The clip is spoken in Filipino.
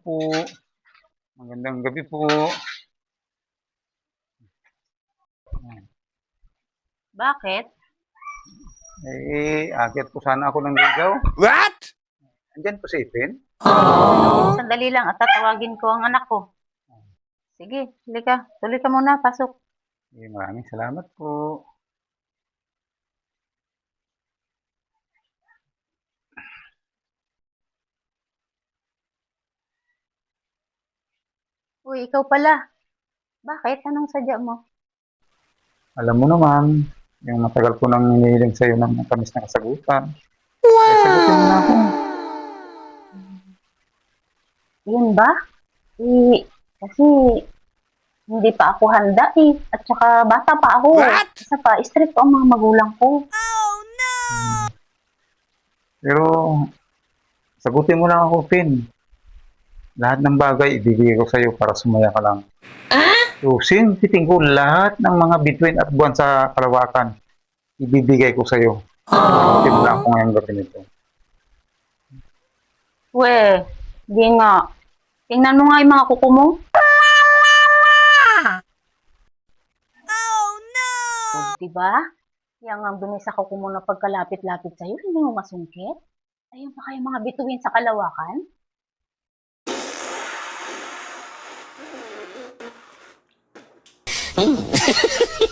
po. Magandang gabi po. Bakit? Eh, akit po sana ako ng ligaw. What? Andyan po si Ipin. Sandali lang at tatawagin ko ang anak ko. Sige, halika. Tuloy ka muna, pasok. Eh, maraming salamat po. Uy, ikaw pala. Bakit? Anong sadya mo? Alam mo naman, yung matagal ko nang hinihiling sa'yo ng tamis na kasagutan. Wow! Eh, sagutin mo na ako. Yun ba? Eh, kasi hindi pa ako handa eh. At saka bata pa ako. What? Isa pa, strict ang mga magulang ko. Pero, sagutin mo lang ako, Pin. Lahat ng bagay, ibigay ko sa'yo para sumaya ka lang. Susin, titing ko lahat ng mga bituin at buwan sa kalawakan. Ibibigay ko sa'yo. Mo lang ako ngayong gabi nito. We, di nga. Tingnan mo nga yung mga kuko mo. Oh, diba? Yang ang dumi sa kuko mo na pagkalapit-lapit sa'yo, hindi mo masungkit? Ayun pa kayo mga bituin sa kalawakan? Hmm.